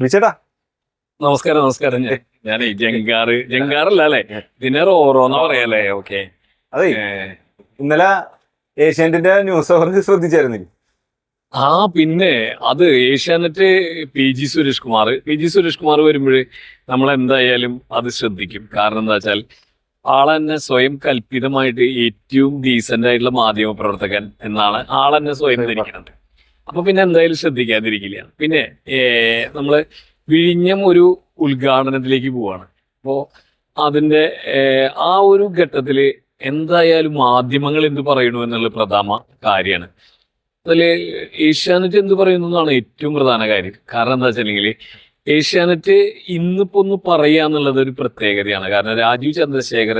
വിളിച്ചേട്ടാ. നമസ്കാരം നമസ്കാരം. ഞാൻ ഞാനേ ജങ്കാറ്. ജങ്കാറല്ല അല്ലേ ഇതിനെ റോറോന്നാ പറയാല്ലേ? ഓക്കെ. അതെ. ഇന്നലെ ഏഷ്യാനെറ്റിന്റെ ന്യൂസ് അവർ ശ്രദ്ധിച്ചായിരുന്നില്ല? ആ പിന്നെ അത് Asianet P G Suresh Kumar. P G Suresh Kumar വരുമ്പോൾ നമ്മൾ എന്തായാലും അത് ശ്രദ്ധിക്കും. കാരണം എന്താ വെച്ചാൽ ആളെന്നെ സ്വയം കൽപ്പിതമായിട്ട് ഏറ്റവും ഡീസന്റ് ആയിട്ടുള്ള മാധ്യമ പ്രവർത്തകൻ എന്നാണ് ആളെന്നെ സ്വയം ധരിക്കുന്നത്. അപ്പൊ പിന്നെ എന്തായാലും ശ്രദ്ധിക്കാതിരിക്കില്ല. പിന്നെ നമ്മൾ വിഴിഞ്ഞം ഒരു ഉദ്ഘാടനത്തിലേക്ക് പോവാണ്. അപ്പോ അതിന്റെ ആ ഒരു ഘട്ടത്തിൽ എന്തായാലും മാധ്യമങ്ങൾ എന്ത് പറയണു എന്നുള്ള പ്രധാന കാര്യമാണ്. അതിൽ ഏഷ്യാനെറ്റ് എന്ത് പറയുന്നു എന്നാണ് ഏറ്റവും പ്രധാന കാര്യം. കാരണം എന്താ വെച്ചിട്ടുണ്ടെങ്കിൽ ഏഷ്യാനെറ്റ് ഇന്നിപ്പോ ഒന്ന് പറയുക എന്നുള്ളത് ഒരു പ്രത്യേകതയാണ്. കാരണം രാജീവ് ചന്ദ്രശേഖർ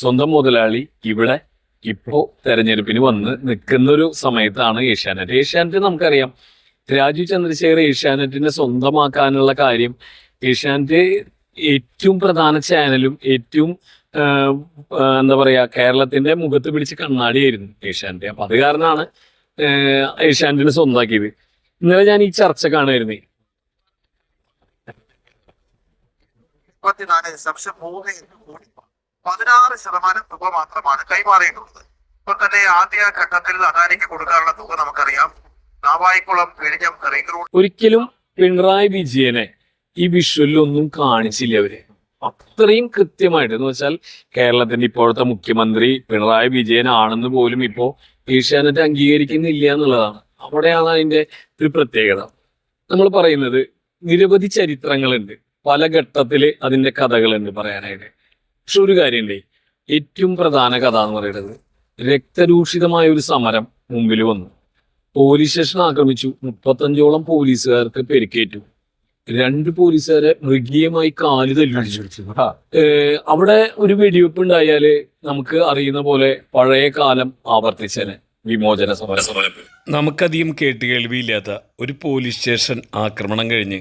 സ്വന്തം മുതലാളി ഇവിടെ ഇപ്പോ തെരഞ്ഞെടുപ്പിന് വന്ന് നിൽക്കുന്ന ഒരു സമയത്താണ് ഏഷ്യാനെറ്റ്. ഏഷ്യാനെറ്റ് നമുക്കറിയാം. രാജു ചന്ദ്രശേഖർ ഏഷ്യാനെറ്റിനെ സ്വന്തമാക്കാനുള്ള കാര്യം ഏഷ്യാനെറ്റ് ഏറ്റവും പ്രധാന ചാനലും ഏറ്റവും എന്താ പറയാ കേരളത്തിന്റെ മുഖത്ത് പിടിച്ച് കണ്ണാടിയായിരുന്നു ഏഷ്യാനെറ്റ്. അപ്പൊ അത് കാരണമാണ് ഏഷ്യാനെറ്റിന് സ്വന്തമാക്കിയത്. ഇന്നലെ ഞാൻ ഈ ചർച്ച കാണുമായിരുന്നേ മുപ്പത്തിനാല് ദശാംശം മൂന്ന് കോടി പതിനാറ് ശതമാനം തുക മാത്രമാണ് കൈമാറിയിട്ടുള്ളത്. ഇപ്പൊ തന്നെ ആദ്യ ഘട്ടത്തിൽ അദാനിക്ക് കൊടുക്കാനുള്ള തുക നമുക്കറിയാം. നാവായിക്കുളം പിഴിഞ്ഞം റിംഗ് റോഡ് ഒരിക്കലും പിണറായി വിജയനെ ഈ വിഷ്വലൊന്നും കാണിച്ചില്ല അവർ. അത്രയും കൃത്യമായിട്ട് എന്ന് വെച്ചാൽ കേരളത്തിന്റെ ഇപ്പോഴത്തെ മുഖ്യമന്ത്രി പിണറായി വിജയൻ ആണെന്ന് പോലും ഇപ്പോ ഏഷ്യാനെറ്റ് അംഗീകരിക്കുന്നില്ല എന്നുള്ളതാണ്. അവിടെയാണ് അതിന്റെ ഒരു പ്രത്യേകത. നമ്മൾ പറയുന്നത് നിരവധി ചരിത്രങ്ങളുണ്ട്. പല ഘട്ടത്തിൽ അതിന്റെ കഥകളുണ്ട് പറയാനായിട്ട്. പക്ഷെ ഒരു കാര്യമുണ്ട്. ഏറ്റവും പ്രധാന കഥ എന്ന് പറയുന്നത് രക്തരൂഷിതമായ ഒരു സമരം മുമ്പിൽ വന്നു. പോലീസ് സ്റ്റേഷൻ ആക്രമിച്ചു. മുപ്പത്തഞ്ചോളം പോലീസുകാർക്ക് പെരുക്കേറ്റു. രണ്ട് പോലീസുകാരെ മൃഗീയമായി കാൽ തല്ലിച്ചു അവിടെ ഒരു വെടിവെപ്പ് ഉണ്ടായാൽ നമുക്ക് അറിയുന്ന പോലെ പഴയ കാലം ആവർത്തിച്ചേനെ. വിമോചന സമരം. നമുക്കധികം കേട്ടുകേൾവിയില്ലാത്ത ഒരു പോലീസ് സ്റ്റേഷൻ ആക്രമണം കഴിഞ്ഞ്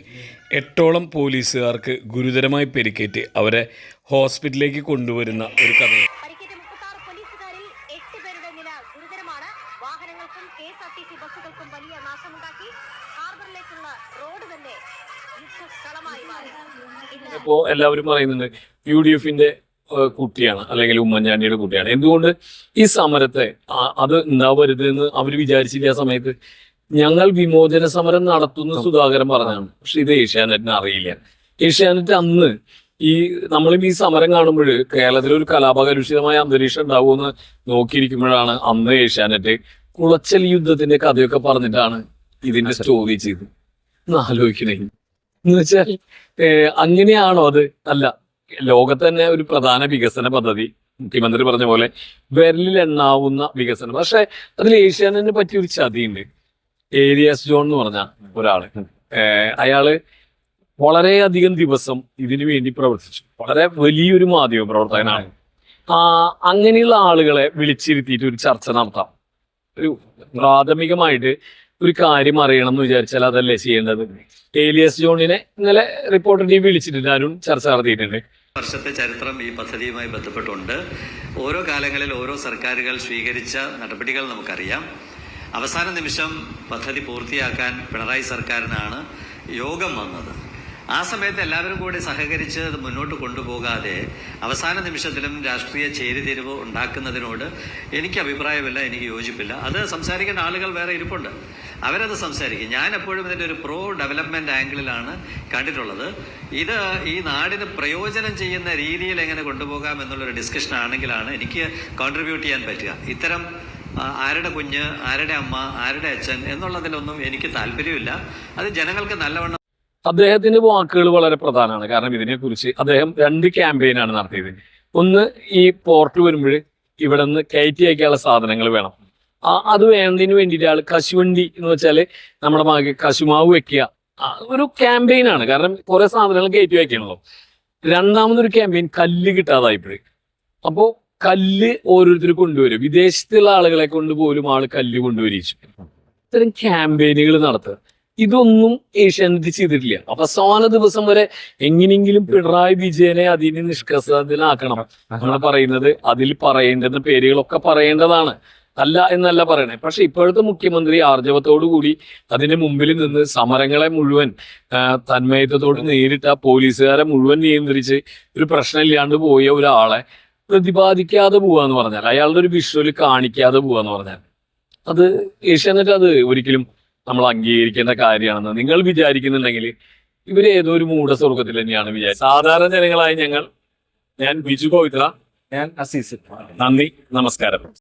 എട്ടോളം പോലീസുകാർക്ക് ഗുരുതരമായി പരിക്കേറ്റ് അവരെ ഹോസ്പിറ്റലിലേക്ക് കൊണ്ടുവരുന്ന ഒരു കഥയാണ്. പരിക്കേറ്റ മുപ്പത്താറ് എട്ട് പേരുടെ ഗുരുതരമാണ്. വാഹനങ്ങൾക്കും K S R T C ബസ്സുകൾക്കും വലിയ റോഡ് തന്നെ യുദ്ധസ്ഥലമായി മാറി. ഇന്ന് ഇപ്പോ എല്ലാവരും പറയുന്നുണ്ട് യു ഡി എഫിന്റെ കുട്ടിയാണ് അല്ലെങ്കിൽ ഉമ്മൻചാണ്ടിയുടെ കുട്ടിയാണ്. എന്തുകൊണ്ട് ഈ സമരത്തെ അത് ഉണ്ടാവരുത് എന്ന് അവർ വിചാരിച്ചില്ല ആ സമയത്ത്? ഞങ്ങൾ വിമോചന സമരം നടത്തുന്ന സുധാകരൻ പറഞ്ഞാണ് പക്ഷെ ഇത് ഏഷ്യാനെറ്റിന് അറിയില്ല. ഏഷ്യാനെറ്റ് അന്ന് ഈ നമ്മളും ഈ സമരം കാണുമ്പോൾ കേരളത്തിൽ ഒരു കലാപകലുഷിതമായ അന്തരീക്ഷം ഉണ്ടാവുമെന്ന് നോക്കിയിരിക്കുമ്പോഴാണ് അന്ന് ഏഷ്യാനെറ്റ് കുളച്ചൽ യുദ്ധത്തിന്റെ കഥയൊക്കെ പറഞ്ഞിട്ടാണ് ഇതിന്റെ സ്റ്റോറി ചെയ്ത് ആലോചിക്കണേ. എന്ന് വെച്ചാൽ അങ്ങനെയാണോ അത്? അല്ല ലോകത്ത് തന്നെ ഒരു പ്രധാന വികസന പദ്ധതി. മുഖ്യമന്ത്രി പറഞ്ഞ പോലെ വിരലിൽ എണ്ണാവുന്ന വികസനം. പക്ഷെ അതിൽ ഏഷ്യാനെറ്റിനെ പറ്റിയ ഒരു ചതിയുണ്ട്. ഏരിയാസ് ജോൺ എന്ന് പറഞ്ഞ ഒരാൾ. അയാൾ വളരെയധികം ദിവസം ഇതിനു വേണ്ടി പ്രവർത്തിച്ചു. വളരെ വലിയൊരു മാധ്യമ പ്രവർത്തകനാണ്. ആ അങ്ങനെയുള്ള ആളുകളെ വിളിച്ചിരുത്തിയിട്ട് ഒരു ചർച്ച നടത്താം. ഒരു പ്രാഥമികമായിട്ട് ഒരു കാര്യം അറിയണം എന്ന് വിചാരിച്ചാൽ അതല്ലേ ചെയ്യേണ്ടത്. ഏലിയസ് ജോണിനെ ഇന്നലെ റിപ്പോർട്ടർ ടി വിളിച്ചിട്ടുണ്ട്. അരുൺ ചർച്ച നടത്തിയിട്ടുണ്ട്. വർഷത്തെ ചരിത്രം ഈ പദ്ധതിയുമായി ബന്ധപ്പെട്ടുണ്ട്. ഓരോ കാലങ്ങളിൽ ഓരോ സർക്കാരുകൾ സ്വീകരിച്ച നടപടികൾ നമുക്കറിയാം. അവസാന നിമിഷം പദ്ധതി പൂർത്തിയാക്കാൻ പിണറായി സർക്കാരിനാണ് യോഗം വന്നത്. ആ സമയത്ത് എല്ലാവരും കൂടി സഹകരിച്ച് അത് മുന്നോട്ട് കൊണ്ടുപോകാതെ അവസാന നിമിഷത്തിലും രാഷ്ട്രീയ ചേരിതിരിവ് ഉണ്ടാക്കുന്നതിനോട് എനിക്ക് അഭിപ്രായമില്ല എനിക്ക് യോജിപ്പില്ല. അത് സംസാരിക്കേണ്ട ആളുകൾ വേറെ ഇരിപ്പുണ്ട്. അവരത് സംസാരിക്കും. ഞാൻ എപ്പോഴും ഇതിന്റെ ഒരു പ്രോ ഡെവലപ്മെന്റ് ആംഗിളിലാണ് കണ്ടിട്ടുള്ളത്. ഇത് ഈ നാടിന് പ്രയോജനം ചെയ്യുന്ന രീതിയിൽ എങ്ങനെ കൊണ്ടുപോകാം എന്നുള്ളൊരു ഡിസ്കഷൻ ആണെങ്കിലാണ് എനിക്ക് കോൺട്രിബ്യൂട്ട് ചെയ്യാൻ പറ്റുക. ഇത്തരം ആരുടെ കുഞ്ഞ് ആരുടെ അമ്മ ആരുടെ അച്ഛൻ എന്നുള്ളതിലൊന്നും എനിക്ക് താല്പര്യമില്ല. അത് ജനങ്ങൾക്ക് നല്ലവണ്ണം അദ്ദേഹത്തിന്റെ വാക്കുകൾ വളരെ പ്രധാനമാണ്. കാരണം ഇതിനെക്കുറിച്ച് അദ്ദേഹം രണ്ട് ക്യാമ്പയിനാണ് നടത്തിയത്. ഒന്ന് ഈ പോർട്ട് വരുമ്പോൾ ഇവിടെ നിന്ന് കയറ്റി അയക്കാനുള്ള സാധനങ്ങൾ വേണം. ആ അത് വേണ്ടതിന് വേണ്ടിയിട്ട് ആൾ കശുവണ്ടി എന്ന് വെച്ചാൽ നമ്മുടെ മകൾക്ക് കശുമാവ് വെക്കുക. ഒരു ക്യാമ്പയിനാണ് കാരണം കുറെ സാധനങ്ങൾ കയറ്റി വയ്ക്കണല്ലോ രണ്ടാമതൊരു ക്യാമ്പയിൻ കല്ല് കിട്ടാതായിപ്പോഴേ അപ്പോ കല്ല് ഓരോരുത്തർ കൊണ്ടുവരും. വിദേശത്തുള്ള ആളുകളെ കൊണ്ട് പോലും ആൾ കല്ല് കൊണ്ടുവരിച്ചു ഇത്തരം ക്യാമ്പയിനുകൾ നടത്തുക. ഇതൊന്നും ഏഷ്യാനെറ്റ് ചെയ്തിട്ടില്ല. അവസാന ദിവസം വരെ എങ്ങനെയെങ്കിലും പിണറായി വിജയനെ അതിന് നിഷ്കസനത്തിലാക്കണം നമ്മൾ പറയുന്നത് അതിൽ പറയേണ്ടുന്ന പേരുകളൊക്കെ പറയേണ്ടതാണ്. അല്ല എന്നല്ല പറയണേ. പക്ഷെ ഇപ്പോഴത്തെ മുഖ്യമന്ത്രി ആർജവത്തോടു കൂടി അതിന്റെ മുമ്പിൽ നിന്ന് സമരങ്ങളെ മുഴുവൻ തന്മയത്വത്തോട് നേരിട്ട പോലീസുകാരെ മുഴുവൻ നിയന്ത്രിച്ച് ഒരു പ്രശ്നമില്ലാണ്ട് പോയ ഒരാളെ പ്രതിപാദിക്കാതെ പോവാന്ന് പറഞ്ഞാൽ അയാളുടെ ഒരു വിഷ്വൽ കാണിക്കാതെ പോവാന്ന് പറഞ്ഞാൽ അത് ഏഷ്യാനെറ്റ് അത് ഒരിക്കലും നമ്മൾ അംഗീകരിക്കേണ്ട കാര്യമാണെന്ന് നിങ്ങൾ വിചാരിക്കുന്നുണ്ടെങ്കിൽ ഇവർ ഏതോ ഒരു മൂഢസ്വർഗത്തിൽ തന്നെയാണ് വിചാരിച്ചത്. സാധാരണ ജനങ്ങളായ ഞങ്ങൾ ഞാൻ ബിജു പവിത്ര ഞാൻ അസീസ്. നന്ദി നമസ്കാരം.